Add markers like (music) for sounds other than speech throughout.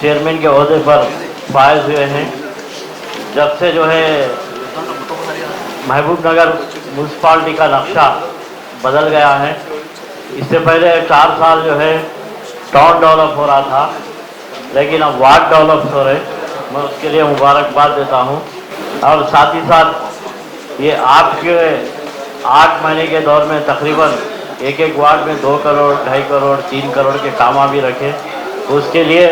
Chairman के अहदे पर फायज हुए हैं। जब से जो है महबूब नगर म्यूनसिपाल्टी का नक्शा बदल गया है, इससे पहले चार साल जो है टाउन डेवलप हो रहा था, लेकिन अब वार्ड डेवलप हो रहे मैं उसके लिए मुबारकबाद देता हूँ। और साथ ही साथ ये आपके आठ महीने के दौर में तकरीबन एक एक वार्ड में दो करोड़, ढाई करोड़, तीन करोड़ के कामा भी रखे। उसके लिए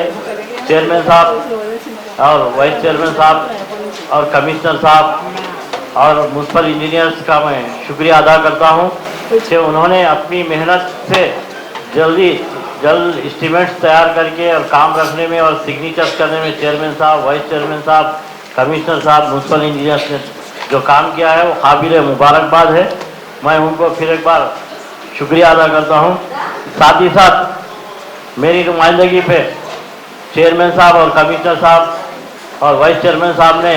चेयरमैन साहब और वाइस चेयरमैन साहब और कमिश्नर साहब और म्यूनसिपल इंजीनियर्स का मैं शुक्रिया अदा करता हूँ कि उन्होंने अपनी मेहनत से जल्दी, जल्द इस्टीमेट्स तैयार करके और काम रखने में और सिग्नेचर्स करने में चेयरमैन साहब, वाइस चेयरमैन साहब, कमिश्नर साहब म्यूनसिपल इंजीनियर्स ने जो काम किया है वो काबिल मुबारकबाद है। मैं उनको फिर एक बार शुक्रिया अदा करता हूँ। साथ ही साथ मेरी नुमाइंदगी पे चेयरमैन साहब और कमिश्नर साहब और वाइस चेयरमैन साहब ने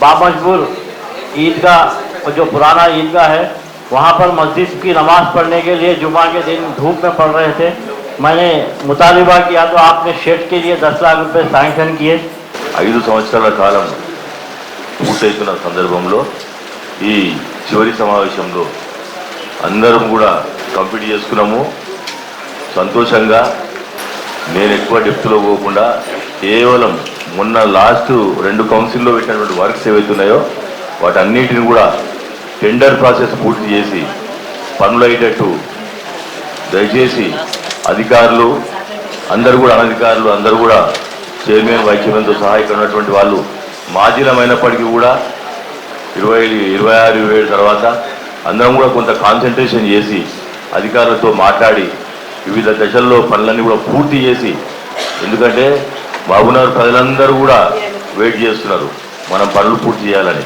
बामजबूर ईदगाह जो पुराना ईदगाह है वहाँ पर मस्जिद की नमाज पढ़ने के लिए जुमा के दिन धूप में पढ़ रहे थे मैंने मुतालबा किया तो आपने शेड के लिए दस लाख रुपए सैंक्शन किए ఐదు సంవత్సరాల కాలం పూర్తవుతున్న సందర్భంలో ఈ చివరి సమావేశంలో అందరం కూడా కంప్లీట్ చేసుకున్నాము సంతోషంగా నేను ఎక్కువ డెప్త్లో పోకుండా కేవలం మొన్న లాస్ట్ రెండు కౌన్సిల్లో పెట్టినటువంటి వర్క్స్ ఏవైతున్నాయో వాటన్నిటిని కూడా టెండర్ ప్రాసెస్ పూర్తి చేసి పనులు అయ్యేటట్టు దయచేసి అధికారులు అందరూ కూడా అనధికారులు అందరూ కూడా చైర్మన్ వైస్ చైర్మన్తో సహా ఇక్కడ ఉన్నటువంటి వాళ్ళు మాజీలమైనప్పటికీ కూడా ఇరవై ఇరవై ఆరు ఇరవై ఏడు తర్వాత అందరం కూడా కొంత కాన్సన్ట్రేషన్ చేసి అధికారులతో మాట్లాడి వివిధ దశల్లో పనులన్నీ కూడా పూర్తి చేసి ఎందుకంటే బాబునారు ప్రజలందరూ కూడా వెయిట్ చేస్తున్నారు. మనం పనులు పూర్తి చేయాలని.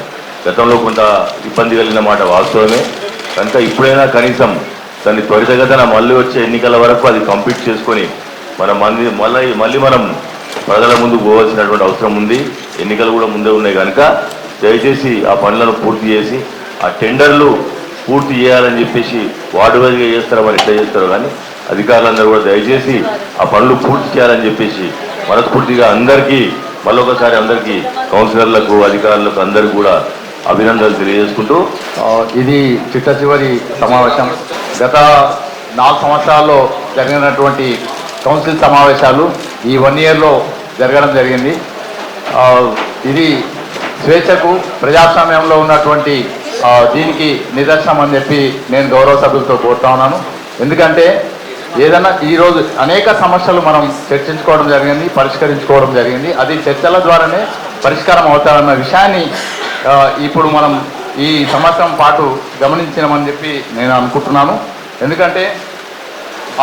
గతంలో కొంత ఇబ్బంది కలిగిన మాట వాస్తవమే. కనుక ఇప్పుడైనా కనీసం దాన్ని త్వరితగతన మళ్ళీ వచ్చే ఎన్నికల వరకు అది కంప్లీట్ చేసుకొని మనం మళ్ళీ మళ్ళీ మళ్ళీ మనం ప్రజల ముందు పోవాల్సినటువంటి అవసరం ఉంది. ఎన్నికలు కూడా ముందే ఉన్నాయి కనుక దయచేసి ఆ పనులను పూర్తి చేసి ఆ టెండర్లు పూర్తి చేయాలని చెప్పేసి వార్డు వైజ్గా చేస్తారో మరి? ఎట్లా చేస్తారో కానీ అధికారులందరూ కూడా దయచేసి ఆ పనులు పూర్తి చేయాలని చెప్పేసి మనస్ఫూర్తిగా అందరికీ మరొకసారి అందరికీ కౌన్సిలర్లకు అధికారులకు అందరికీ కూడా అభినందనలు తెలియజేసుకుంటూ ఇది చిట్ట చివరి సమావేశం. గత నాలుగు సంవత్సరాల్లో జరిగినటువంటి కౌన్సిల్ సమావేశాలు ఈ వన్ ఇయర్లో జరగడం జరిగింది. ఇది స్వేచ్ఛకు ప్రజాస్వామ్యంలో ఉన్నటువంటి దీనికి నిదర్శనం అని చెప్పి నేను గౌరవ సభ్యులతో కోరుతా ఉన్నాను. ఎందుకంటే ఏదైనా ఈరోజు అనేక సమస్యలు మనం చర్చించుకోవడం జరిగింది పరిష్కరించుకోవడం జరిగింది. అది చర్చల ద్వారానే పరిష్కారం అవుతారన్న విషయాన్ని ఇప్పుడు మనం ఈ సంవత్సరం పాటు గమనించినామని చెప్పి నేను అనుకుంటున్నాను. ఎందుకంటే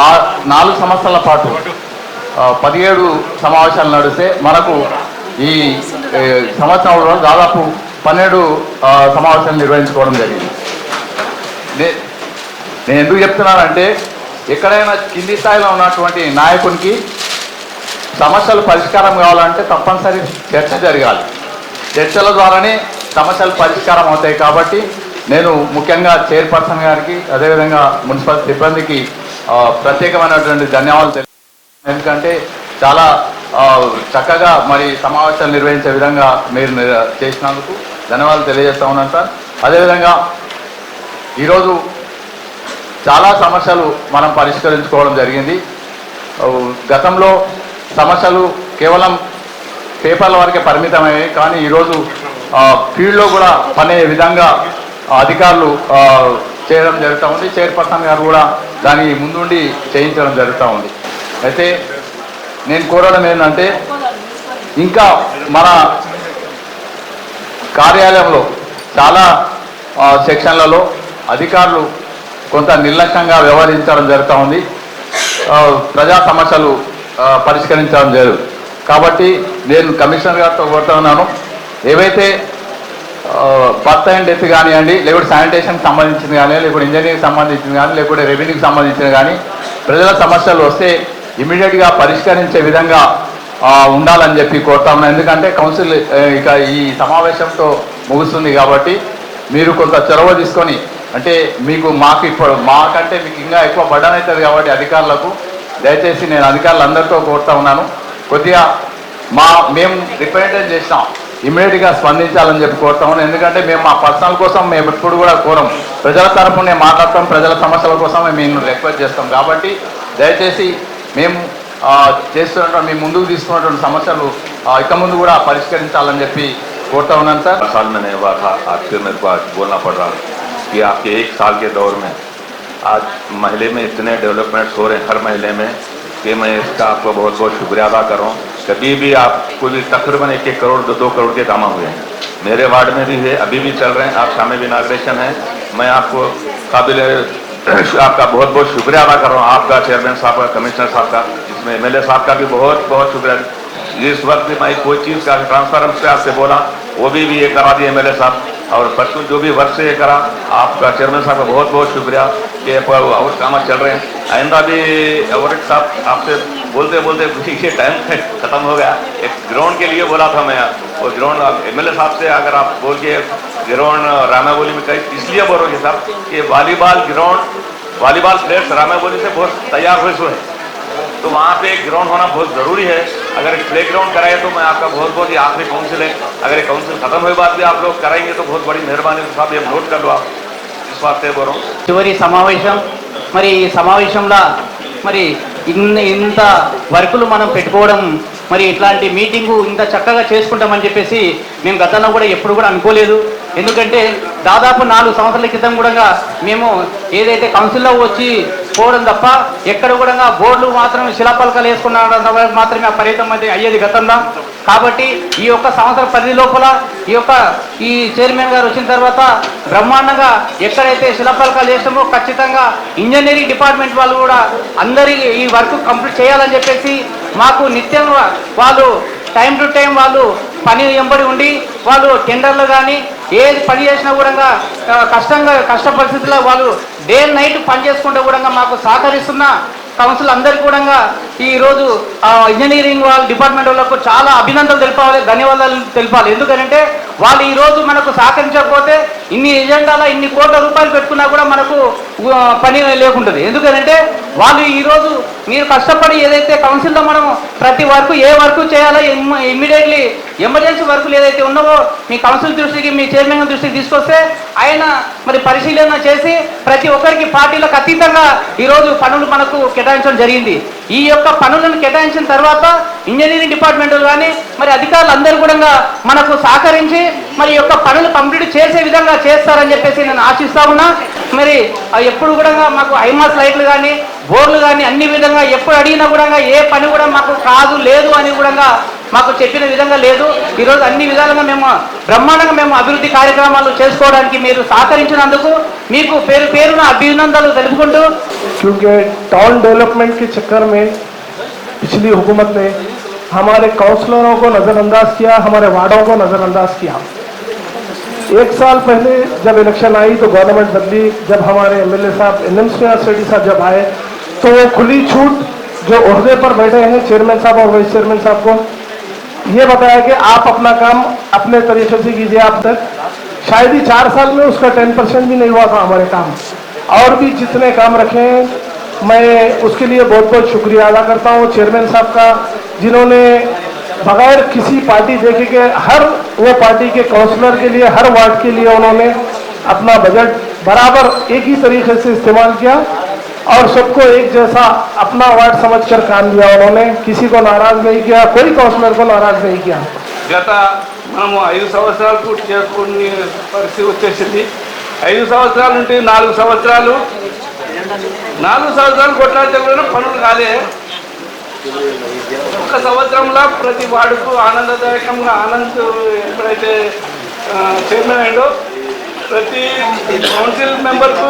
ఆ నాలుగు సంవత్సరాల పాటు పదిహేడు సమావేశాలు నడిస్తే మనకు ఈ సంవత్సరంలో దాదాపు పన్నెండు సమావేశాలు నిర్వహించుకోవడం జరిగింది. నేను ఎందుకు చెప్తున్నానంటే ఎక్కడైనా కింది స్థాయిలో ఉన్నటువంటి నాయకునికి సమస్యలు పరిష్కారం కావాలంటే తప్పనిసరి చర్చ జరగాలి. చర్చల ద్వారానే సమస్యలు పరిష్కారం అవుతాయి కాబట్టి నేను ముఖ్యంగా చైర్పర్సన్ గారికి అదేవిధంగా మున్సిపల్ సిబ్బందికి ప్రత్యేకమైనటువంటి ధన్యవాదాలు తెలి ఎందుకంటే చాలా చక్కగా మరి సమావేశాలు నిర్వహించే విధంగా మీరు చేసినందుకు ధన్యవాదాలు తెలియజేస్తా ఉన్నాను సార్. అదేవిధంగా ఈరోజు చాలా సమస్యలు మనం పరిష్కరించుకోవడం జరిగింది. గతంలో సమస్యలు కేవలం పేపర్ల వరకే పరిమితమయ్యాయి. కానీ ఈరోజు ఫీల్డ్లో కూడా పనే విధంగా అధికారులు చేయడం జరుగుతూ ఉంది. చైర్పర్సన్ గారు కూడా దానికి ముందుండి చేయించడం జరుగుతూ ఉంది. అయితే నేను కోరడం ఏంటంటే ఇంకా మన కార్యాలయంలో చాలా సెక్షన్లలో అధికారులు కొంత నిర్లక్ష్యంగా వ్యవహరించడం జరుగుతూ ఉంది. ప్రజా సమస్యలు పరిష్కరించడం జరుగు కాబట్టి నేను కమిషనర్ గారితో కోరుతున్నాను ఏవైతే బర్త్ అండ్ డెత్ కానివ్వండి లేకపోతే శానిటేషన్కి సంబంధించింది కానీ లేకపోతే ఇంజనీరింగ్ సంబంధించింది కానీ లేకపోతే రెవెన్యూకి సంబంధించింది కానీ ప్రజల సమస్యలు వస్తే ఇమీడియట్గా పరిష్కరించే విధంగా ఉండాలని చెప్పి కోరుతా ఎందుకంటే కౌన్సిల్ ఇక ఈ సమావేశంతో ముగుస్తుంది కాబట్టి మీరు కొంత చొరవ తీసుకొని అంటే మీకు మాకు ఇప్పుడు మాకంటే మీకు ఇంకా ఎక్కువ బర్డన్ అవుతుంది కాబట్టి అధికారులకు. దయచేసి నేను అధికారులు అందరితో కోరుతా ఉన్నాను. కొద్దిగా మా మేము రిప్రజెంటేషన్ చేసినాం. ఇమీడియట్గా స్పందించాలని చెప్పి కోరుతా ఉన్నాను. ఎందుకంటే మేము మా పర్సనల్ కోసం మేము ఎప్పుడు కూడా కోరం. ప్రజల తరఫునే మాట్లాడతాం ప్రజల సమస్యల కోసమే మేము రిక్వెస్ట్ చేస్తాం. కాబట్టి దయచేసి మేము చేస్తున్నటువంటి మేము ముందుకు తీసుకున్నటువంటి సమస్యలు ఇక ముందు కూడా పరిష్కరించాలని చెప్పి కోరుతా ఉన్నాను సార్. నేను బాగా को आपके एक साल के दौर में आज महल्ले में इतने डेवलपमेंट्स हो रहे हैं, हर महल्ले में, कि मैं इसका आपको बहुत बहुत शुक्रिया अदा कर रहा हूँ। कभी भी आपको भी तकरीबन एक एक करोड़, दो दो करोड़ के काम हुए हैं। मेरे वार्ड में भी है अभी भी चल रहे हैं, आप शाम भी इनाग्रेशन है। मैं आपको काबिल, आपका बहुत बहुत शुक्रिया अदा कर रहा हूँ, आपका चेयरमैन साहब का कमिश्नर साहब का इसमें एम साहब का भी बहुत बहुत शुक्रिया। इस वक्त भी मैं कोई चीज़ का ट्रांसफ़र से आपसे बोला, वो भी भी ये करा दिए एमएलए साहब। और परसों जो भी वर्क से ये करा, आपका चेयरमैन साहब का बहुत बहुत शुक्रिया कि और काम चल रहे हैं। आइंदा भी अवरेट साहब आपसे बोलते बोलते (laughs) ये टाइम खत्म हो गया। एक ग्राउंड के लिए बोला था मैं, वो ग्राउंड एम एल साहब से अगर आप बोल के ग्राउंड रामाबोली में कहीं इसलिए बोलोगे साहब कि वॉलीबॉल ग्राउंड वॉलीबॉल प्लेयर्स रामाबोली से बहुत तैयार हुए हैं तो वहाँ पे एक ग्राउंड होना बहुत ज़रूरी है अगर एक प्ले ग्राउंड कराए तो मैं आपका बहुत बहुत ये आखिरी काउंसिल है अगर ये काउंसिल खत्म हुए बाद भी आप लोग कराएंगे तो बहुत बड़ी मेहरबानी है साहब ये नोट कर लो आप इस बात से बोल रहा हूँ చివరి సమావేశం మరి ఈ సమావేశంలో మరి ఇన్ ఇంత వర్కులు మనం పెట్టుకోవడం మరి ఇట్లాంటి మీటింగు ఇంత చక్కగా చేసుకుంటామని చెప్పేసి మేము గతంలో కూడా ఎప్పుడు కూడా అనుకోలేదు ఎందుకంటే దాదాపు నాలుగు సంవత్సరాల క్రితం కూడా మేము ఏదైతే కౌన్సిల్లో వచ్చి పోవడం తప్ప ఎక్కడ కూడా బోర్డులు మాత్రం శిలాపలకాలు వేసుకున్న మాత్రమే ఆ పరిమితం అయితే అయ్యేది గతంలో. కాబట్టి ఈ యొక్క సంవత్సర పరిధి లోపల ఈ యొక్క ఈ చైర్మన్ గారు వచ్చిన తర్వాత బ్రహ్మాండంగా ఎక్కడైతే శిలాపలకాలు చేసామో ఖచ్చితంగా ఇంజనీరింగ్ డిపార్ట్మెంట్ వాళ్ళు కూడా అందరి ఈ వర్క్ కంప్లీట్ చేయాలని చెప్పేసి మాకు నిత్యం వాళ్ళు టైం టు టైం వాళ్ళు పని ఎంబడి ఉండి వాళ్ళు టెండర్లు కానీ ఏది పని చేసినా కూడా కష్టంగా కష్ట పరిస్థితుల్లో వాళ్ళు డే నైట్ పని చేసుకుంటే కూడా మాకు సహకరిస్తున్న కౌన్సిల్ అందరికీ కూడా ఈరోజు ఇంజనీరింగ్ వాళ్ళ డిపార్ట్మెంట్ వాళ్ళకు చాలా అభినందనలు తెలపాలి ధన్యవాదాలు తెలపాలి. ఎందుకంటే వాళ్ళు ఈరోజు మనకు సహకరించకపోతే ఇన్ని ఎజెండాలో ఇన్ని కోట్ల రూపాయలు పెట్టుకున్నా కూడా మనకు పని లేకుంటుంది. ఎందుకంటే వాళ్ళు ఈరోజు మీరు కష్టపడి ఏదైతే కౌన్సిల్లో మనం ప్రతి వర్క్ ఏ వర్క్ చేయాలో ఇమ్మీడియట్లీ ఎమర్జెన్సీ వర్కులు ఏదైతే ఉన్నావో మీ కౌన్సిల్ దృష్టికి మీ చైర్మన్ దృష్టికి తీసుకొస్తే ఆయన మరి పరిశీలన చేసి ప్రతి ఒక్కరికి పార్టీలకు అతీతంగా ఈరోజు పనులు మనకు కేటాయించడం జరిగింది. ఈ యొక్క పనులను కేటాయించిన తర్వాత ఇంజనీరింగ్ డిపార్ట్మెంట్ కానీ మరి అధికారులు అందరూ కూడా మనకు సహకరించి మరి ఈ యొక్క పనులు కంప్లీట్ చేసే విధంగా చేస్తారని చెప్పేసి నేను ఆశిస్తా ఉన్నా మరి ఆ ఎప్పుడు కూడా మాకు హైమాస్ లైట్లు కానీ బోర్లు కానీ అన్ని విధంగా ఎప్పుడు అడిగినా కూడా ఏ పని కూడా మాకు కాదు లేదు అని కూడా మాకు చెప్పిన విధంగా లేదు ఈరోజు అన్ని విధాలుగా మేము బ్రహ్మాండంగా మేము అభివృద్ధి కార్యక్రమాలు చేసుకోవడానికి మీరు సహకరించినందుకు మీకు పేరు పేరున అభినందనలు తెలుపుకుంటూ क्योंकि टाउन डेवलपमेंट के चक्कर में पिछली हुकूमत ने हमारे काउंसलरों को नज़रअंदाज किया, हमारे वार्डों को नज़रअंदाज किया। एक साल पहले जब इलेक्शन आई तो गवर्नमेंट बदली। जब हमारे एमएलए साहब एन एम रेड्डी साहब जब आए तो वो खुली छूट जो अहदे पर बैठे हैं चेयरमैन साहब और वाइस चेयरमैन साहब को, ये बताया कि आप अपना काम अपने तरीके से कीजिए आप तक। शायद ही चार साल में उसका टेन परसेंट भी नहीं हुआ था हमारे काम। और भी जितने काम रखे हैं मैं उसके लिए बहुत बहुत शुक्रिया अदा करता हूँ चेयरमैन साहब का जिन्होंने बगैर किसी पार्टी देखे के हर वो पार्टी के काउंसलर के लिए हर वार्ड के लिए उन्होंने अपना बजट बराबर एक ही तरीके से इस्तेमाल किया और सबको एक जैसा अपना वार्ड समझकर काम किया उन्होंने किसी को नाराज नहीं किया कोई काउंसलर को नाराज नहीं किया గత మనము ఐదు సంవత్సరాలు పూర్తి చేసుకునే పరిస్థితి వచ్చేసింది ఐదు సంవత్సరాల నుండి నాలుగు సంవత్సరాలు నాలుగు సంవత్సరాలు కొట్లాడితే కూడా పనులు కాలే. ఒక సంవత్సరంలో ప్రతి వాడుకు ఆనందదాయకంగా ఆనంద్ ఎప్పుడైతే చైర్మన్ అయ్యో ప్రతి కౌన్సిల్ మెంబర్కు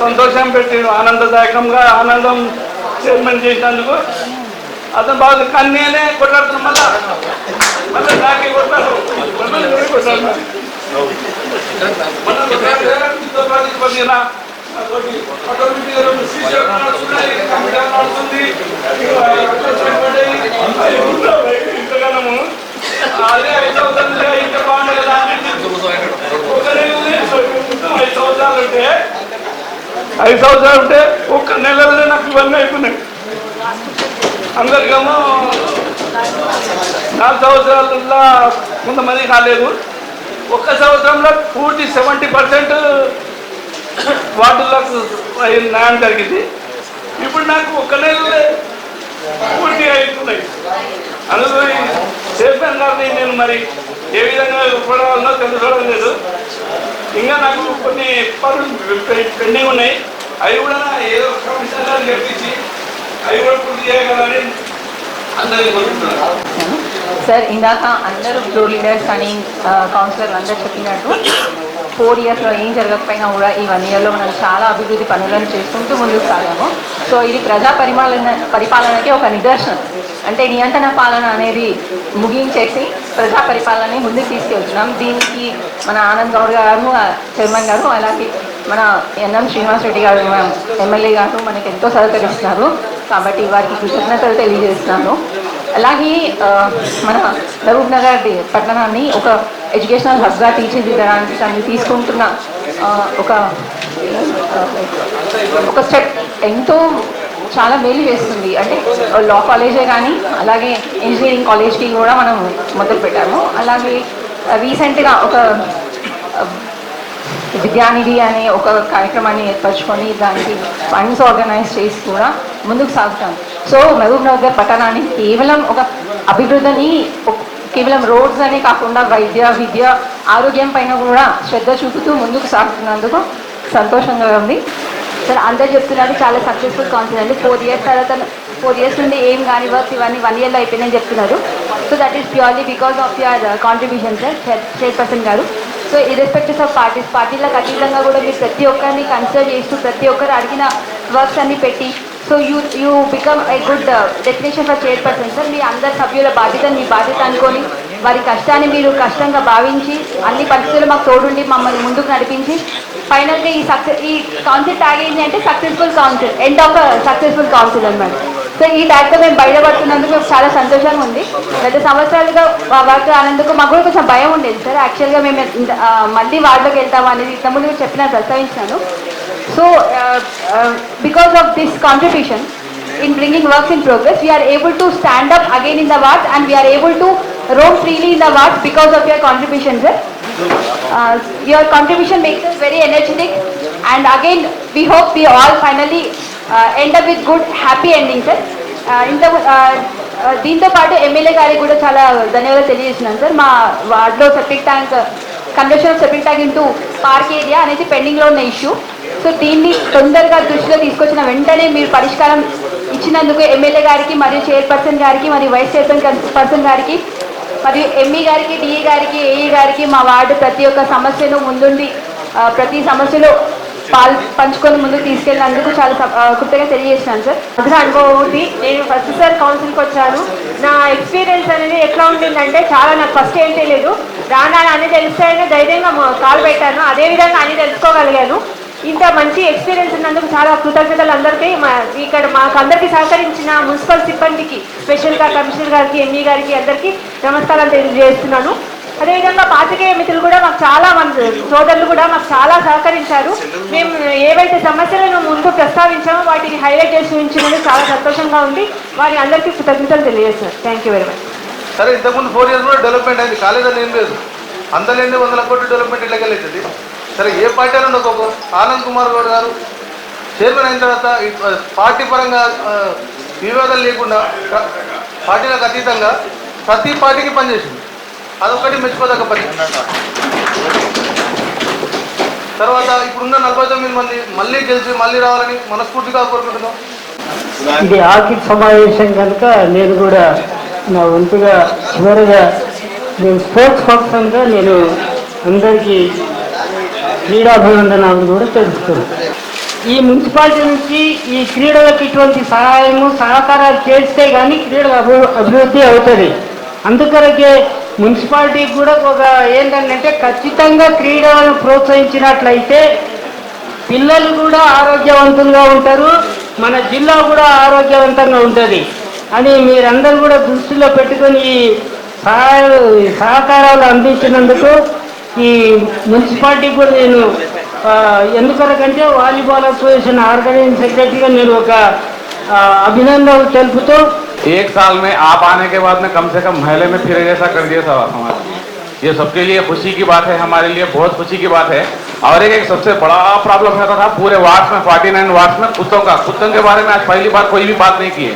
సంతోషం పెట్టి ఆనందదాయకంగా ఆనందం చైర్మన్ చేసినందుకు అతను బాగా కానీ నేనే కొట్లాడుతున్నా మళ్ళా మళ్ళీ నాకే కొట్టాడు మళ్ళీ నేనే నడుస్తుంది, ఇంతగానము. అదే ఐదు సంవత్సరాలు ఇంకా బాగుంది కదా ఐదు సంవత్సరాలు ఉంటే ఐదు సంవత్సరాలు ఉంటే ఒక్క నెలలోనే నాకు ఇవన్నీ అయిపోయినాయి అందరికేమో నాలుగు సంవత్సరాలలో కొంతమంది కాలేదు ఒక్క సంవత్సరంలో పూర్తి సెవెంటీ పర్సెంట్ వాటిల్లో న్యాయం జరిగింది. ఇప్పుడు నాకు ఒక్క నెలలే పూర్తిగా అవుతున్నాయి. అందులో ఈ చైర్మన్ గారిని నేను మరి ఏ విధంగా ఉపడాలనో తెలుసుకోవడం లేదు. ఇంకా నాకు కొన్ని పనులు పెండింగ్ ఉన్నాయి. అవి కూడా ఏదో ఒక విషయంగా చెప్పించి అవి కూడా పూర్తి చేయగలని అందరికీ కోరుతున్నాను సార్ ఇందాక అందరూ ఫ్లోర్ లీడర్స్ అని కౌన్సిలర్ అందరూ చెప్పినట్టు ఫోర్ ఇయర్స్లో ఏం జరగకపోయినా కూడా ఈ వన్ ఇయర్లో మనం చాలా అభివృద్ధి పనులను చేసుకుంటూ ముందుకు సాగాము. సో ఇది ప్రజా పరిపాలన పరిపాలనకి ఒక నిదర్శనం. అంటే నియంత్రణ పాలన అనేది ముగించేసి ప్రజా పరిపాలనని ముందుకు తీసుకెళ్తున్నాం. దీనికి మన ఆనంద్ గౌడ్ గారు చైర్మన్ గారు అలాగే మన ఎన్ఎం శ్రీనివాస్ రెడ్డి గారు ఎమ్మెల్యే గారు మనకి ఎంతో సహకరిస్తున్నారు. కాబట్టి వారికి కృతజ్ఞతలు తెలియజేస్తున్నాను. అలాగే మన మహబూబ్ నగర్ పట్టణాన్ని ఒక ఎడ్యుకేషనల్ హబ్గా తీర్చిదిద్దడానికి దాన్ని తీసుకుంటున్న ఒక ఒక స్టెప్ ఎంతో చాలా మేలు చేస్తుంది. అంటే లా కాలేజే కానీ అలాగే ఇంజనీరింగ్ కాలేజ్కి కూడా మనం మొదలు పెట్టాము. అలాగే రీసెంట్గా ఒక విద్యానిధి అనే ఒక కార్యక్రమాన్ని ఏర్పరచుకొని దానికి ఫండ్స్ ఆర్గనైజ్ చేసి కూడా ముందుకు సాగుతాం సో మహబూబ్ నగర్ పట్టణాన్ని కేవలం ఒక అభివృద్ధిని కేవలం రోడ్స్ అనే కాకుండా వైద్య విద్య ఆరోగ్యం పైన కూడా శ్రద్ధ చూపుతూ ముందుకు సాగుతున్నందుకు సంతోషంగా ఉంది. సార్ అందరు చెప్తున్నారు చాలా సక్సెస్ఫుల్ కౌన్సిల్ అండి. ఫోర్ ఇయర్స్ తర్వాత ఫోర్ ఇయర్స్ నుండి ఏం కాని వర్క్స్ ఇవన్నీ వన్ ఇయర్లో అయిపోయినాయని చెప్తున్నారు. So that is purely because of your contribution sir chairperson గారు. సో ఇర్రెస్పెక్టివ్ ఆఫ్ పార్టీస్ పార్టీలకు అతీతంగా కూడా మీరు ప్రతి ఒక్కరిని కన్సిడర్ చేస్తూ ప్రతి ఒక్కరు అడిగిన వర్క్స్ అన్ని పెట్టి so you you become a good definition for chairperson sir మీ అందరి సభ్యుల బాధ్యత మీ బాధ్యత అనుకొని వారి కష్టాన్ని మీరు కష్టంగా భావించి అన్ని పరిస్థితులు మాకు తోడుండి మమ్మల్ని ముందుకు నడిపించి ఫైనల్గా ఈ సక్సెస్ ఈ కౌన్సిల్ ట్యాగ్ ఏంటి అంటే successful council end of successful council అనమాట సో ఈ ట్యాగ్తో మేము బయటపడుతున్నందుకు మాకు చాలా సంతోషంగా ఉంది. గత సంవత్సరాలుగా వర్క్ రానందుకు మాకు కూడా కొంచెం భయం ఉండేది. సార్ యాక్చువల్గా మేము మళ్ళీ వార్డులోకి వెళ్తాము అనేది ఇంతకుముందు కూడా చెప్పిన ప్రస్తావించాను So, uh, uh, because of this contribution in bringing works in progress, we are able to stand up again in the wards and we are able to roam freely in the wards because of your contributions. sir. Uh, your contribution makes us very energetic and again we hope we all finally uh, end up with good happy ending, sir. Uh, ఇంత uh, uh, దీంతో పాటు MLA గారికి కూడా చాలా ధన్యవాదాలు తెలియజేస్తున్నాను sir మా వార్డులో septic tank conversion of septic tank into park area అనేది పెండింగ్లో ఉన్న ఇష్యూ సో దీన్ని తొందరగా దృష్టిలో తీసుకొచ్చిన వెంటనే మీరు పరిష్కారం ఇచ్చినందుకు ఎమ్మెల్యే గారికి మరియు చైర్పర్సన్ గారికి మరియు వైస్ చైర్పర్సన్ పర్సన్ గారికి మరియు ఎంఈ గారికి డిఈ గారికి ఏఈ గారికి మా వార్డు ప్రతి ఒక్క సమస్యను ముందుండి ప్రతి సమస్యలో పాల్ పంచుకొని ముందుకు తీసుకెళ్ళినందుకు చాలా స- కృతజ్ఞత తెలియజేస్తున్నాను సార్. అగ్ర అనుభవం ఉంది నేను ఫస్ట్ సార్ కౌన్సిల్కి వచ్చాను. నా ఎక్స్పీరియన్స్ అనేది ఎట్లా ఉండిందంటే చాలా నాకు ఫస్ట్ ఏం తెలియదు రానా అన్ని తెలిస్తాయని ధైర్యంగా కాల్ పెట్టాను. అదేవిధంగా అన్ని తెలుసుకోగలిగాను. ఇంత మంచి ఎక్స్పీరియన్స్ ఉన్నందుకు చాలా కృతజ్ఞతలు అందరికీ. మా ఇక్కడ మాకు అందరికీ సహకరించిన మున్సిపల్ సిబ్బందికి స్పెషల్గా కమిషనర్ గారికి ఎంఈ గారికి అందరికీ నమస్కారం తెలియజేస్తున్నాను. అదేవిధంగా పాతికేయ మిత్రులు కూడా మాకు చాలా మంది సోదరులు కూడా మాకు చాలా సహకరించారు. మేము ఏవైతే సమస్యలను ముందు ప్రస్తావించామో వాటిని హైలైట్ చేసి ఉంచినందుకు చాలా సంతోషంగా ఉంది. వారి అందరికీ కృతజ్ఞతలు తెలియజేస్తున్నారు థ్యాంక్ యూ వెరీ మచ్ సరే ఇంతకుముందు ఫోర్ ఇయర్స్ కూడా డెవలప్మెంట్ అయింది. కాలేదని ఏం లేదు. అందలేని వందల కోట్లు డెవలప్మెంట్ ఎట్లకెళ్ళవుతుంది సరే ఏ పార్టీ అని ఉండకపో ఆనంద్ కుమార్ గౌడ్ గారు చైర్మన్ అయిన తర్వాత పార్టీ పరంగా వివేదాలు వివాదాలు లేకుండా పార్టీలకు అతీతంగా ప్రతి పార్టీకి పనిచేసింది. అదొకటి మెచ్చుకోదగ్గ పని. తర్వాత ఇప్పుడున్న నలభై తొమ్మిది మంది మళ్ళీ గెలిచి మళ్ళీ రావాలని మనస్ఫూర్తిగా కోరుకుంటున్నాం. ఇది ఆర్థిక సమావేశం కనుక నేను కూడా నా వంతుగా చివరిగా నేను స్పోర్ట్స్ పర్సన్గా నేను అందరికీ క్రీడాభివందనాలు కూడా తెలుస్తుంది ఈ మున్సిపాలిటీ నుంచి ఈ క్రీడలకు ఇటువంటి సహాయము సహకారాలు చేస్తే కానీ క్రీడలు అభి- అభివృద్ధి అవుతుంది. అందుకొరకే మున్సిపాలిటీకి కూడా ఒక ఏంటంటే ఖచ్చితంగా క్రీడలను ప్రోత్సహించినట్లయితే పిల్లలు కూడా ఆరోగ్యవంతంగా ఉంటారు మన జిల్లా కూడా ఆరోగ్యవంతంగా ఉంటుంది. అని మీరందరూ కూడా దృష్టిలో పెట్టుకొని ఈ సహాయ సహకారాలు అందించినందుకు ఈ మున్సిపాలిటీకి కూడా నేను ఆ, ఎందుకొరకంటే వాలీబాల్ అసోసియేషన్ ఆర్గనైజింగ్ సెక్రటరీగా నేను ఒక ఆ, అభినందనలు తెలుపుతూ एक साल में आप आने के बाद में कम से कम महले में फिर जैसा कर दिया था हमारा ये सबके लिए खुशी की बात है हमारे लिए बहुत खुशी की बात है और एक, एक सबसे बड़ा प्रॉब्लम रहता था पूरे वार्ड में फोर्टी नाइन वार्ड में कुत्तों का कुत्तों के बारे में आज पहली बार कोई भी बात नहीं की है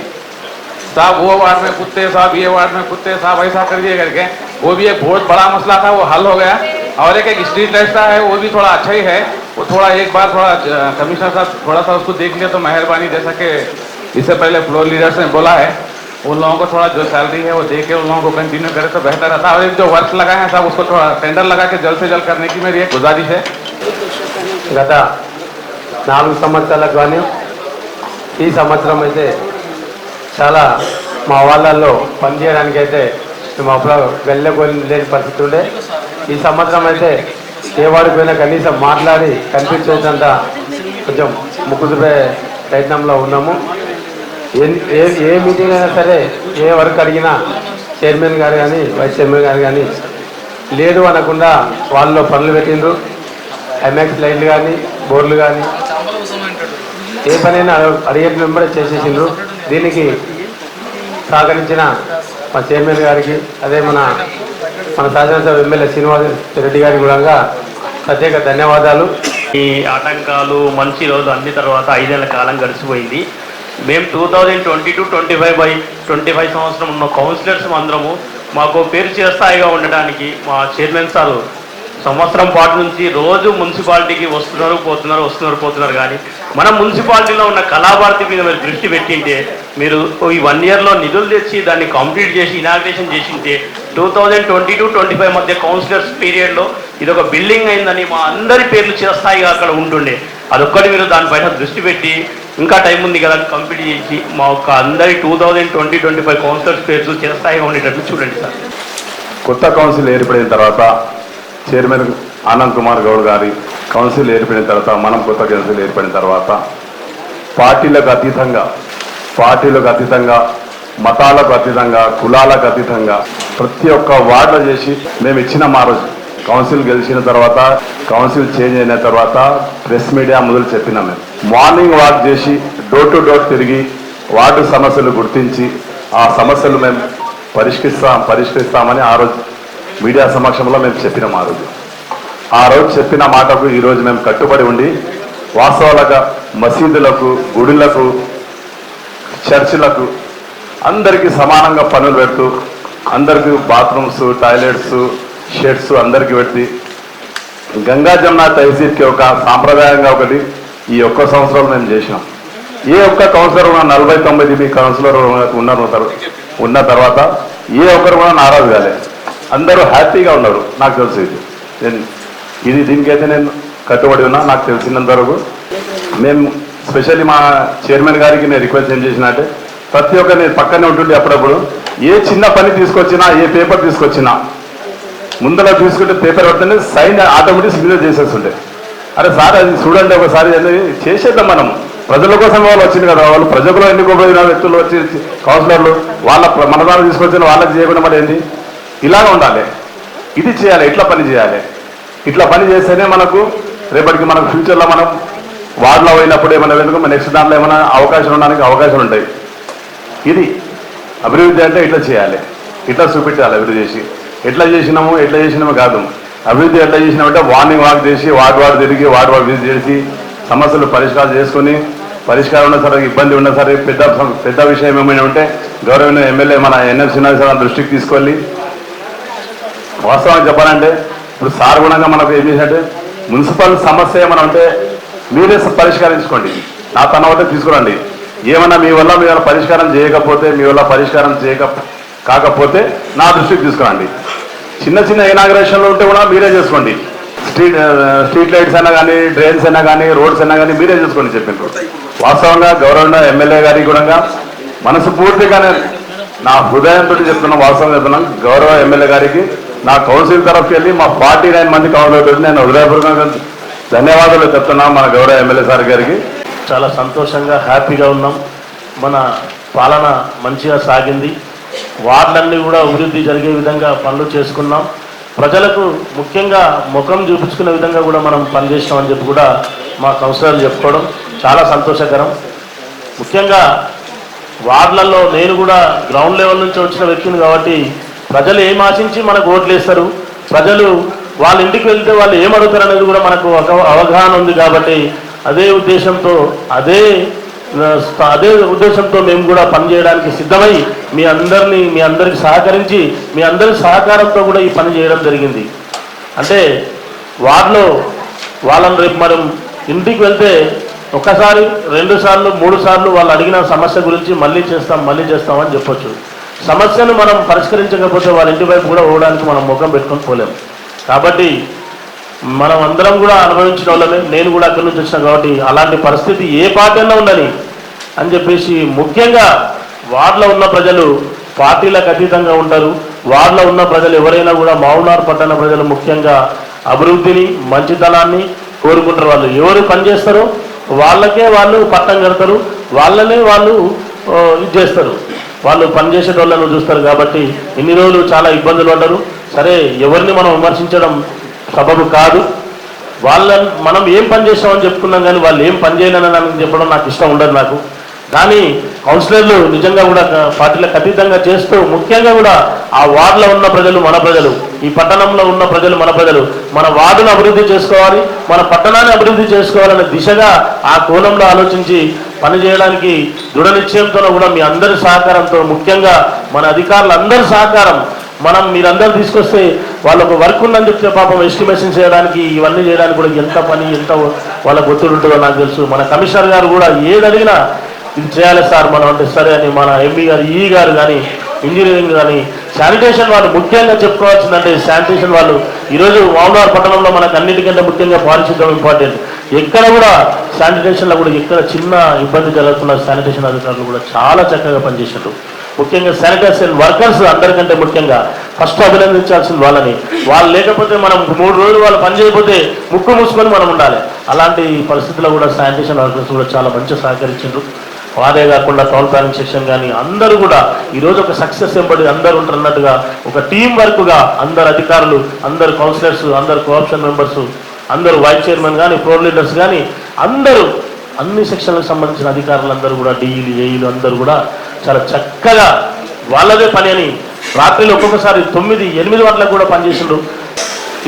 साहब वो वार्ड में कुत्ते साहब ये वार्ड में कुत्ते साहब ऐसा कर दिए करके वो भी एक बहुत बड़ा मसला था वो हल हो गया और एक एक स्ट्रीट लाइट का है वो भी थोड़ा अच्छा ही है वो थोड़ा एक बार थोड़ा अ, कमिश्नर साहब थोड़ा सा उसको देख लिया तो मेहरबानी जैसा कि इससे पहले फ्लोर लीडर्स ने बोला है उन लोगों को थोड़ा जो सैलरी है वो दे के उन लोगों को कंटिन्यू करे तो बेहतर रहता है और एक जो वर्क लगाए हैं साहब उसको थोड़ा टेंडर लगा के जल्द से जल्द करने की मेरी एक गुजारिश है గత నాలుగు సంవత్సరాలకు కానీ ఈ సంవత్సరం అయితే చాలా మా వాళ్ళల్లో పనిచేయడానికి అయితే మేము అప్పుడు వెళ్ళకొని లేని పరిస్థితి ఉండే ఈ సంవత్సరం అయితే ఏవాడిపోయినా కనీసం మాట్లాడి కనిపించేటంత కొంచెం ముక్కుదిపే ప్రయత్నంలో ఉన్నాము. ఏ ఏ ఏ మీటింగ్ అయినా సరే ఏ వర్క్ అడిగినా చైర్మన్ గారు కానీ వైస్ చైర్మన్ గారు కానీ లేదు అనకుండా వాళ్ళు పనులు పెట్టిండ్రు. ఎంఎక్స్ లైట్లు కానీ బోర్లు కానీ ఏ పనైనా అడిగే వెంబడే చేసేసిండ్రు. దీనికి సహకరించిన మా చైర్మన్ గారికి అదే మన మన శాసనసభ ఎమ్మెల్యే శ్రీనివాస రెడ్డి గారికి కూడా ప్రత్యేక ధన్యవాదాలు. ఈ ఆటంకాలు మంచి రోజు అన్ని తర్వాత ఐదేళ్ళ కాలం గడిచిపోయింది. మేము two thousand twenty two twenty five by twenty five సంవత్సరం ఉన్న కౌన్సిలర్స్ అందరము మాకు పేరు చిరస్థాయిగా ఉండడానికి మా చైర్మన్ సారు సంవత్సరం పాటు నుంచి రోజు మున్సిపాలిటీకి వస్తున్నారు పోతున్నారు వస్తున్నారు పోతున్నారు కానీ మన మున్సిపాలిటీలో ఉన్న కళాభారతి మీద మీరు దృష్టి పెట్టింటే మీరు ఈ వన్ ఇయర్లో నిధులు తెచ్చి దాన్ని కంప్లీట్ చేసి ఇనాగ్రేషన్ చేసింటే two thousand twenty two twenty five మధ్య కౌన్సిలర్స్ పీరియడ్లో ఇది ఒక బిల్డింగ్ అయిందని మా అందరి పేర్లు చిరస్థాయిగా అక్కడ ఉంటుండే. అదొక్కటి మీరు దానిపైన దృష్టి పెట్టి ఇంకా టైం ఉంది కదా కంప్లీట్ చేసి మా ఒక్క అందరి two thousand twenty twenty five councillors పేర్లు చిరస్థాయిగా ఉండేటట్టు చూడండి సార్. కొత్త కౌన్సిల్ ఏర్పడిన తర్వాత చైర్మన్ ఆనంద్ కుమార్ గౌడ్ గారి కౌన్సిల్ ఏర్పడిన తర్వాత మనం కొత్త కౌన్సిల్ ఏర్పడిన తర్వాత పార్టీలకు అతీతంగా పార్టీలకు అతీతంగా మతాలకు అతీతంగా కులాలకు అతీతంగా ప్రతి ఒక్క వార్డులో చేసి మేము ఇచ్చిన మా రోజు. కౌన్సిల్ గెలిచిన తర్వాత కౌన్సిల్ చేంజ్ అయిన తర్వాత ప్రెస్ మీడియా మొదలు చెప్పినాం మేము. మార్నింగ్ వాక్ చేసి డోర్ టు డోర్ తిరిగి వార్డు సమస్యలు గుర్తించి ఆ సమస్యలు మేము పరిష్కరిస్తాం పరిష్కరిస్తామని ఆ రోజు మీడియా సమక్షంలో మేము చెప్పినాం ఆ రోజు. ఆ రోజు చెప్పిన మాటకు ఈరోజు మేము కట్టుబడి ఉండి వాస్తవాలుగా మసీదులకు గుడులకు చర్చిలకు అందరికీ సమానంగా పనులు పెడుతూ అందరికీ బాత్రూమ్స్ టాయిలెట్స్ షెడ్స్ అందరికీ పెట్టి గంగా జమున తహసీల్కి ఒక సాంప్రదాయంగా ఒకటి ఈ ఒక్క సంవత్సరం మేము చేసినాం ఏ ఒక్క కౌన్సిలర్ ఉన్న నలభై తొమ్మిది మీ కౌన్సిలర్ ఉన్నారు ఉన్న తర్వాత ఏ ఒక్కరు కూడా నారాజు కాలేదు అందరూ హ్యాపీగా ఉన్నారు నాకు తెలుసు. ఇది నేను ఇది దీనికైతే నేను కట్టుబడి ఉన్నా నాకు తెలిసినంత వరకు. మేము స్పెషల్లీ మా చైర్మన్ గారికి నేను రిక్వెస్ట్ ఏం చేసిన అంటే ప్రతి ఒక్క నేను పక్కనే ఉంటుండే అప్పుడప్పుడు ఏ చిన్న పని తీసుకొచ్చినా ఏ పేపర్ తీసుకొచ్చినా ముందర తీసుకుంటే పేపర్ పడుతుంటే సైన్ ఆటోమేటిక్ సిగ్నేచర్ చేసేస్తుండే. అరే సార్ అది చూడండి ఒకసారి అనేది చేసేద్దాం మనం. ప్రజల కోసం వాళ్ళు వచ్చింది కదా వాళ్ళు ప్రజల్లో ఎన్నుకోబోయిన వ్యక్తులు వచ్చి కౌన్సిలర్లు వాళ్ళ ప్ర- మన ద్వారా తీసుకొచ్చిన వాళ్ళకి చేయకుండా మరి ఏంటి ఇలాగ ఉండాలి. ఇది చేయాలి ఇట్లా పని చేయాలి? ఇట్లా పని చేస్తేనే మనకు రేపటికి మనకు ఫ్యూచర్లో మనం వార్డులో పోయినప్పుడు ఏమైనా వెనుక నెక్స్ట్ దాంట్లో ఏమైనా అవకాశం ఉండడానికి అవకాశాలు ఉంటాయి. ఇది అభివృద్ధి అంటే ఇట్లా చేయాలి. ఇట్లా చూపించాలి అభివృద్ధి చేసి. ఎట్లా చేసినాము ఎట్లా చేసినాము కాదు. అభివృద్ధి ఎట్లా చేసినామంటే వార్నింగ్ వాక్ చేసి వార్డు వార్డు తిరిగి వార్డు వార్డు విజిట్ చేసి సమస్యలు పరిష్కారం చేసుకొని పరిష్కారం ఉన్న సరే ఇబ్బంది ఉన్న సరే పెద్ద పెద్ద విషయం ఏమైనా ఉంటే గౌరవమైన ఎమ్మెల్యే మన ఎన్ఎం శ్రీనివాసరావు దృష్టికి తీసుకెళ్ళి వాస్తవం చెప్పాలంటే ఇప్పుడు సారగుణంగా మనకు ఏం చేసినట్టే మున్సిపల్ సమస్య ఏమన్నా ఉంటే మీరే పరిష్కరించుకోండి. నా తన వద్ద తీసుకురండి. ఏమన్నా మీ వల్ల మీ వల్ల పరిష్కారం చేయకపోతే మీ వల్ల పరిష్కారం చేయక కాకపోతే నా దృష్టికి తీసుకురండి. చిన్న చిన్న ఇనాగ్రేషన్లు ఉంటే కూడా మీరే చేసుకోండి. స్ట్రీట్ స్ట్రీట్ లైట్స్ అయినా కానీ డ్రైన్స్ అయినా కానీ రోడ్స్ అయినా కానీ మీరే చేసుకోండి చెప్పిండ్రు. వాస్తవంగా గౌరవంగా ఎమ్మెల్యే గారికి కూడా మనసు పూర్తిగానే నా హృదయంతో చెప్తున్నాం వాస్తవం చెప్తున్నాం గౌరవ ఎమ్మెల్యే గారికి నా కౌన్సిల్ తరఫు వెళ్ళి మా ఫార్టీ నైన్ మంది కౌన్సిలర్ నేను హృదయపూర్వకంగా ధన్యవాదాలు చెప్తున్నాను మన గౌరవ ఎమ్మెల్యే సార్ గారికి. చాలా సంతోషంగా హ్యాపీగా ఉన్నాం. మన పాలన మంచిగా సాగింది. వార్డులన్నీ కూడా అభివృద్ధి జరిగే విధంగా పనులు చేసుకున్నాం. ప్రజలకు ముఖ్యంగా ముఖం చూపించుకునే విధంగా కూడా మనం పనిచేసినామని చెప్పి కూడా మా కౌన్సిలర్లు చెప్పుకోవడం చాలా సంతోషకరం. ముఖ్యంగా వార్డులలో నేను కూడా గ్రౌండ్ లెవెల్ నుంచి వచ్చిన వ్యక్తిని కాబట్టి ప్రజలు ఏం ఆశించి మనకు ఓట్లు వేస్తారు? ప్రజలు వాళ్ళ ఇంటికి వెళ్తే వాళ్ళు ఏం అడుగుతారు అనేది కూడా మనకు ఒక అవగాహన ఉంది కాబట్టి అదే ఉద్దేశంతో అదే అదే ఉద్దేశంతో మేము కూడా పనిచేయడానికి సిద్ధమై మీ అందరినీ మీ అందరికి సహకరించి మీ అందరి సహకారంతో కూడా ఈ పని చేయడం జరిగింది. అంటే వార్డులో వాళ్ళని రేపు మనం ఇంటికి వెళ్తే ఒకసారి రెండు సార్లు మూడు సార్లు వాళ్ళు అడిగిన సమస్య గురించి మళ్ళీ చేస్తాం మళ్ళీ చేస్తామని చెప్పొచ్చు. సమస్యను మనం పరిష్కరించకపోతే వాళ్ళ ఇంటి వైపు కూడా పోవడానికి మనం ముఖం పెట్టుకొని పోలేం కాబట్టి మనం అందరం కూడా అనుభవించిన వాళ్ళమే. నేను కూడా అక్కడి నుంచి వచ్చినా కాబట్టి అలాంటి పరిస్థితి ఏ పార్టీలో ఉండని అని చెప్పేసి ముఖ్యంగా వార్డులో ఉన్న ప్రజలు పార్టీలకు అతీతంగా ఉంటారు. వార్డులో ఉన్న ప్రజలు ఎవరైనా కూడా మావునార్ పట్టణ ప్రజలు ముఖ్యంగా అభివృద్ధిని మంచితనాన్ని కోరుకుంటారు వాళ్ళు. ఎవరు పనిచేస్తారో వాళ్ళకే వాళ్ళు పట్టం కడతారు. వాళ్ళనే వాళ్ళు ఇది చేస్తారు. వాళ్ళు పనిచేసే వాళ్ళను చూస్తారు కాబట్టి ఇన్ని రోజులు చాలా ఇబ్బందులు ఉండరు సరే ఎవరిని మనం విమర్శించడం సబబు కాదు. వాళ్ళని మనం ఏం పని చేస్తామని చెప్పుకున్నాం కానీ వాళ్ళు ఏం పని చేయలేనని చెప్పడం నాకు ఇష్టం ఉండదు నాకు. కానీ కౌన్సిలర్లు నిజంగా కూడా పార్టీలకు అతీతంగా చేస్తూ ముఖ్యంగా కూడా ఆ వార్డులో ఉన్న ప్రజలు మన ప్రజలు ఈ పట్టణంలో ఉన్న ప్రజలు మన ప్రజలు మన వార్డును అభివృద్ధి చేసుకోవాలి మన పట్టణాన్ని అభివృద్ధి చేసుకోవాలనే దిశగా ఆ కోణంలో ఆలోచించి పనిచేయడానికి దృఢ నిశ్చయంతో కూడా మీ అందరి సహకారంతో ముఖ్యంగా మన అధికారులందరి సహకారం మనం మీరందరూ తీసుకొస్తే వాళ్ళకు వర్క్ ఉందని చెప్తే పాపం ఎస్టిమేషన్ చేయడానికి ఇవన్నీ చేయడానికి కూడా ఎంత పని ఎంత వాళ్ళకు ఒత్తిడి ఉంటుందో నాకు తెలుసు. మన కమిషనర్ గారు కూడా ఏది అడిగినా ఇది చేయాలి సార్ మనం అంటే సరే అని మన ఎంపీ గారు ఈ గారు కానీ ఇంజనీరింగ్ కానీ శానిటేషన్ వాళ్ళు ముఖ్యంగా చెప్పుకోవాల్సిందంటే శానిటేషన్ వాళ్ళు. ఈరోజు మామూలు పట్టణంలో మనకు అన్నిటికంటే ముఖ్యంగా పారిశుద్ధ్యం ఇంపార్టెంట్. ఎక్కడ కూడా శానిటేషన్లో కూడా ఎక్కడ చిన్న ఇబ్బంది కలగకుండా శానిటేషన్ అధికారులు కూడా చాలా చక్కగా పనిచేసినట్టు ముఖ్యంగా శానిటేషన్ వర్కర్స్ అందరికంటే ముఖ్యంగా ఫస్ట్ అభినందించాల్సింది వాళ్ళని. వాళ్ళు లేకపోతే మనం మూడు రోజులు వాళ్ళు పని చేయకపోతే ముక్కు మూసుకొని మనం ఉండాలి. అలాంటి పరిస్థితుల్లో కూడా శానిటేషన్ వర్కర్స్ కూడా చాలా మంచిగా సహకరించారు. వారే కాకుండా టౌన్ ప్లానింగ్ సెక్షన్ కానీ అందరూ కూడా ఈరోజు ఒక సక్సెస్ ఎంబడి అందరూ ఉంటున్నట్టుగా ఒక టీం వర్క్గా అందరు అధికారులు అందరు కౌన్సిలర్స్ అందరు కోఆప్షన్ మెంబర్స్ అందరూ వైస్ చైర్మన్ కానీ ఫ్లోర్ లీడర్స్ కానీ అందరూ అన్ని సెక్షన్లకు సంబంధించిన అధికారులందరూ కూడా డీఈలు ఏఈలు అందరూ కూడా చాలా చక్కగా వాళ్ళదే పని అని రాత్రిలో ఒక్కొక్కసారి తొమ్మిది ఎనిమిది గంటలకు కూడా పనిచేసిండ్రు.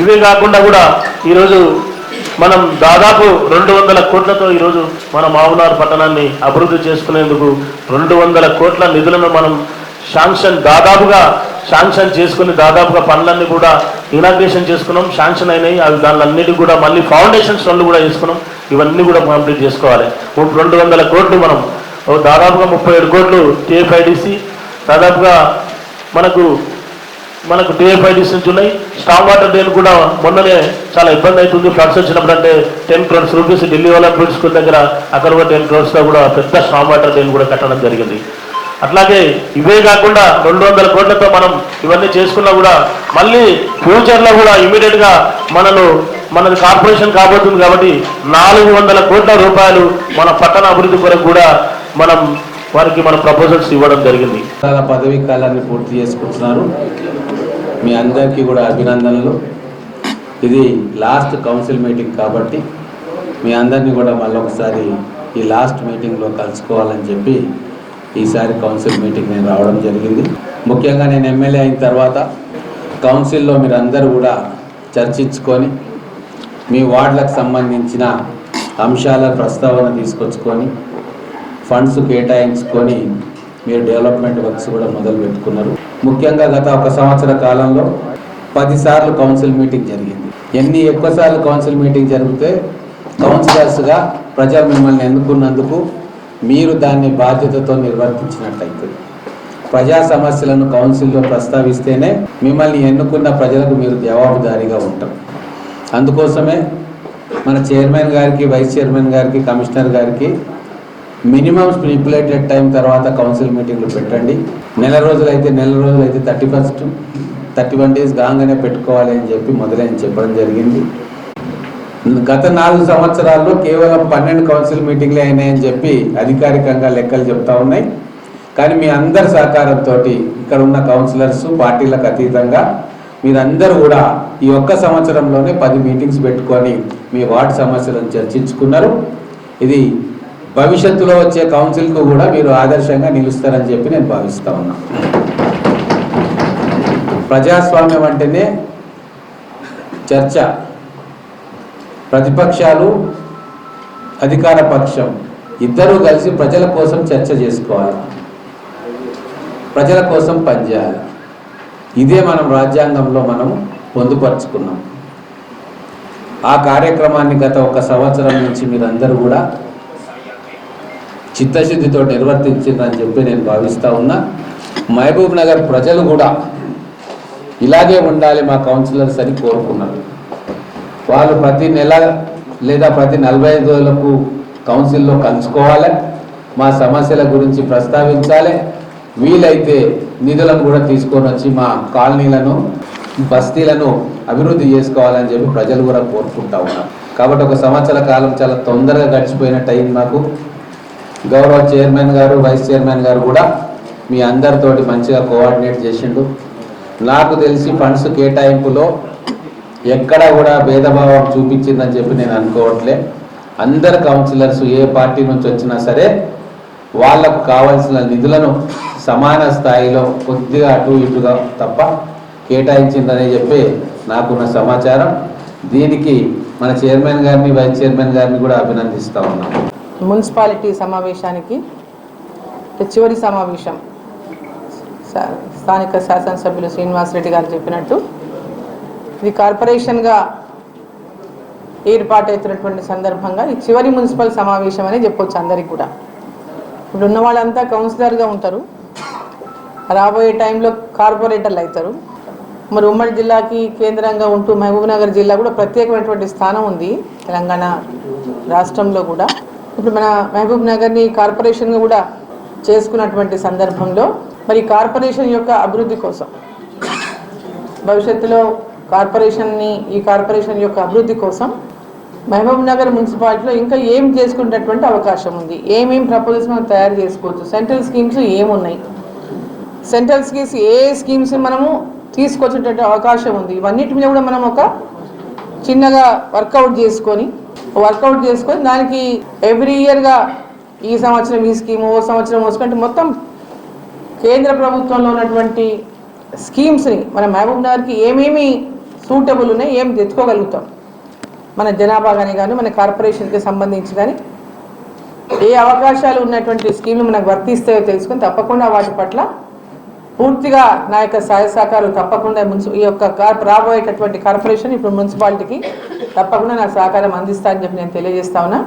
ఇవే కాకుండా కూడా ఈరోజు మనం దాదాపు రెండు వందల కోట్లతో ఈరోజు మన మావునార్ పట్టణాన్ని అభివృద్ధి చేసుకునేందుకు రెండు వందల కోట్ల నిధులను మనం శాంక్షన్ దాదాపుగా శాంక్షన్ చేసుకుని దాదాపుగా పనులన్నీ కూడా ఇనాగ్రేషన్ చేసుకున్నాం శాంక్షన్ అయినాయి. అవి దానిలన్నిటి కూడా మళ్ళీ ఫౌండేషన్స్ పనులు కూడా చేసుకున్నాం. ఇవన్నీ కూడా కంప్లీట్ చేసుకోవాలి. రెండు వందల కోట్లు మనం ఓ దాదాపుగా ముప్పై ఏడు కోట్లు టీఎఫ్ఐడిసి దాదాపుగా మనకు మనకు టీఎఫ్ఐడిసి నుంచి ఉన్నాయి. స్టామ్ వాటర్ డ్రైన్ కూడా మొన్ననే చాలా ఇబ్బంది అవుతుంది. ఫ్లడ్స్ వచ్చినప్పుడు అంటే టెన్ క్రోర్స్ రూపీస్ ఢిల్లీ వాళ్ళ స్కూల్ దగ్గర అక్కడ కూడా టెన్ క్రోర్స్లో కూడా పెద్ద స్టామ్ వాటర్ డ్రైన్ కూడా కట్టడం జరిగింది. అట్లాగే ఇవే కాకుండా రెండు వందల కోట్లతో మనం ఇవన్నీ చేసుకున్నా కూడా మళ్ళీ ఫ్యూచర్లో కూడా ఇమీడియట్గా మనను మనది కార్పొరేషన్ కాబోతుంది కాబట్టి నాలుగు వందల కోట్ల రూపాయలు మన పట్టణ అభివృద్ధి కొరకు కూడా మనం వారికి మన ప్రపోజల్స్ ఇవ్వడం జరిగింది. చాలా పదవీ కాలాన్ని పూర్తి చేసుకుంటున్నారు. మీ అందరికీ కూడా అభినందనలు. ఇది లాస్ట్ కౌన్సిల్ మీటింగ్ కాబట్టి మీ అందరినీ కూడా మళ్ళీ ఒకసారి ఈ లాస్ట్ మీటింగ్లో కలుసుకోవాలని చెప్పి ఈసారి కౌన్సిల్ మీటింగ్ నేను రావడం జరిగింది. ముఖ్యంగా నేను ఎమ్మెల్యే అయిన తర్వాత కౌన్సిల్లో మీరందరూ కూడా చర్చించుకొని మీ వార్డులకు సంబంధించిన అంశాల ప్రస్తావన తీసుకొచ్చుకొని ఫండ్స్ కేటాయించుకొని మీరు డెవలప్మెంట్ వర్క్స్ కూడా మొదలు పెట్టుకున్నారు. ముఖ్యంగా గత ఒక సంవత్సర కాలంలో పదిసార్లు కౌన్సిల్ మీటింగ్ జరిగింది. ఎన్ని ఎక్కువసార్లు కౌన్సిల్ మీటింగ్ జరిగితే కౌన్సిలర్స్గా ప్రజలు మిమ్మల్ని ఎన్నుకున్నందుకు మీరు దాన్ని బాధ్యతతో నిర్వర్తించినట్టయితుంది ప్రజా సమస్యలను కౌన్సిల్లో ప్రస్తావిస్తేనే మిమ్మల్ని ఎన్నుకున్న ప్రజలకు మీరు జవాబుదారీగా ఉంటారు అందుకోసమే మన చైర్మన్ గారికి వైస్ చైర్మన్ గారికి కమిషనర్ గారికి మినిమం స్టిపులేటెడ్ టైం తర్వాత కౌన్సిల్ మీటింగ్లు పెట్టండి. నెల రోజులైతే నెల రోజులైతే thirty first thirty one days కాగానే పెట్టుకోవాలి అని చెప్పి మొదలైన చెప్పడం జరిగింది. గత నాలుగు సంవత్సరాల్లో కేవలం పన్నెండు కౌన్సిల్ మీటింగ్లే అయినాయని చెప్పి అధికారికంగా లెక్కలు చెప్తా ఉన్నాయి. కానీ మీ అందరి సహకారంతో ఇక్కడ ఉన్న కౌన్సిలర్స్ పార్టీలకు అతీతంగా మీరందరూ కూడా ఈ ఒక్క సంవత్సరంలోనే పది మీటింగ్స్ పెట్టుకొని మీ వార్డు సమస్యలను చర్చించుకున్నారు. ఇది భవిష్యత్తులో వచ్చే కౌన్సిల్కు కూడా మీరు ఆదర్శంగా నిలుస్తారని చెప్పి నేను భావిస్తా ఉన్నా. ప్రజాస్వామ్యం అంటేనే చర్చ. ప్రతిపక్షాలు అధికార పక్షం ఇద్దరూ కలిసి ప్రజల కోసం చర్చ చేసుకోవాలి. ప్రజల కోసం పనిచేయాలి. ఇదే మనం రాజ్యాంగంలో మనం పొందుపరుచుకున్నాం. ఆ కార్యక్రమాన్ని గత ఒక సంవత్సరం నుంచి మీరందరూ కూడా చిత్తశుద్ధితో నిర్వర్తించిందని చెప్పి నేను భావిస్తూ ఉన్నా. మహబూబ్ నగర్ ప్రజలు కూడా ఇలాగే ఉండాలి మా కౌన్సిలర్స్ అని కోరుకున్నారు. వాళ్ళు ప్రతి నెల లేదా ప్రతి నలభై ఐదు రోజులకు కౌన్సిల్లో కలుసుకోవాలి. మా సమస్యల గురించి ప్రస్తావించాలి. వీలైతే నిధులను కూడా తీసుకొని వచ్చి మా కాలనీలను బస్తీలను అభివృద్ధి చేసుకోవాలని చెప్పి ప్రజలు కూడా కోరుకుంటా ఉన్నారు. కాబట్టి ఒక సంవత్సర కాలం చాలా తొందరగా గడిచిపోయిన టైం మాకు. గౌరవ చైర్మన్ గారు వైస్ చైర్మన్ గారు కూడా మీ అందరితోటి మంచిగా కోఆర్డినేట్ చేసిండు. నాకు తెలిసి ఫండ్స్ కేటాయింపులో ఎక్కడా కూడా భేదభావం చూపించిందని చెప్పి నేను అనుకోవట్లే. అందరు కౌన్సిలర్స్ ఏ పార్టీ నుంచి వచ్చినా సరే వాళ్ళకు కావాల్సిన నిధులను సమాన స్థాయిలో కొద్దిగా అటు ఇటుగా తప్ప కేటాయించిందని చెప్పి నాకున్న సమాచారం. దీనికి మన చైర్మన్ గారిని వైస్ చైర్మన్ గారిని కూడా అభినందిస్తా ఉన్నాం. మున్సిపాలిటీ సమావేశానికి చివరి సమావేశం సా- స్థానిక శాసనసభ్యులు శ్రీనివాసరెడ్డి గారు చెప్పినట్టు ఇది కార్పొరేషన్గా ఏర్పాటవుతున్నటువంటి సందర్భంగా ఇది చివరి మున్సిపల్ సమావేశం అని చెప్పొచ్చు అందరికి కూడా. ఇప్పుడు ఉన్న వాళ్ళంతా కౌన్సిలర్గా ఉంటారు. రాబోయే టైంలో కార్పొరేటర్లు అవుతారు. మరి ఉమ్మడి జిల్లాకి కేంద్రంగా ఉంటూ మహబూబ్నగర్ జిల్లా కూడా ప్రత్యేకమైనటువంటి స్థానం ఉంది తెలంగాణ రాష్ట్రంలో కూడా. ఇప్పుడు మన మహబూబ్నగర్ని కార్పొరేషన్గా కూడా చేసుకున్నటువంటి సందర్భంలో మరి కార్పొరేషన్ యొక్క అభివృద్ధి కోసం భవిష్యత్తులో కార్పొరేషన్ని ఈ కార్పొరేషన్ యొక్క అభివృద్ధి కోసం మహబూబ్ నగర్ మున్సిపాలిటీలో ఇంకా ఏం చేసుకునేటటువంటి అవకాశం ఉంది? ఏమేమి ప్రపోజల్స్ మనం తయారు చేసుకోవచ్చు? సెంట్రల్ స్కీమ్స్ ఏమున్నాయి? సెంట్రల్ స్కీమ్స్ ఏ స్కీమ్స్ మనము తీసుకొచ్చేటటువంటి అవకాశం ఉంది? ఇవన్నిటి మీద కూడా మనం ఒక చిన్నగా వర్కౌట్ చేసుకొని వర్కౌట్ చేసుకొని దానికి ఎవ్రీ ఇయర్గా ఈ సంవత్సరం ఈ స్కీమ్ ఓ సంవత్సరం వస్తుంటే మొత్తం కేంద్ర ప్రభుత్వంలో ఉన్నటువంటి స్కీమ్స్ని మన మహబూబ్ నగర్కి ఏమేమి సూటబుల్ ఉన్నాయి ఏం తెచ్చుకోగలుగుతాం. మన జనాభా కానీ కానీ మన కార్పొరేషన్కి సంబంధించి కానీ ఏ అవకాశాలు ఉన్నటువంటి స్కీమ్లు మనకు వర్తిస్తాయో తెలుసుకొని తప్పకుండా వాటి పట్ల పూర్తిగా నా యొక్క సహాయ సహకారం తప్పకుండా మున్సి ఈ యొక్క కార్ రాబోయేటటువంటి కార్పొరేషన్ ఇప్పుడు మున్సిపాలిటీకి తప్పకుండా నా సహకారం అందిస్తా అని చెప్పి నేను తెలియజేస్తా ఉన్నా.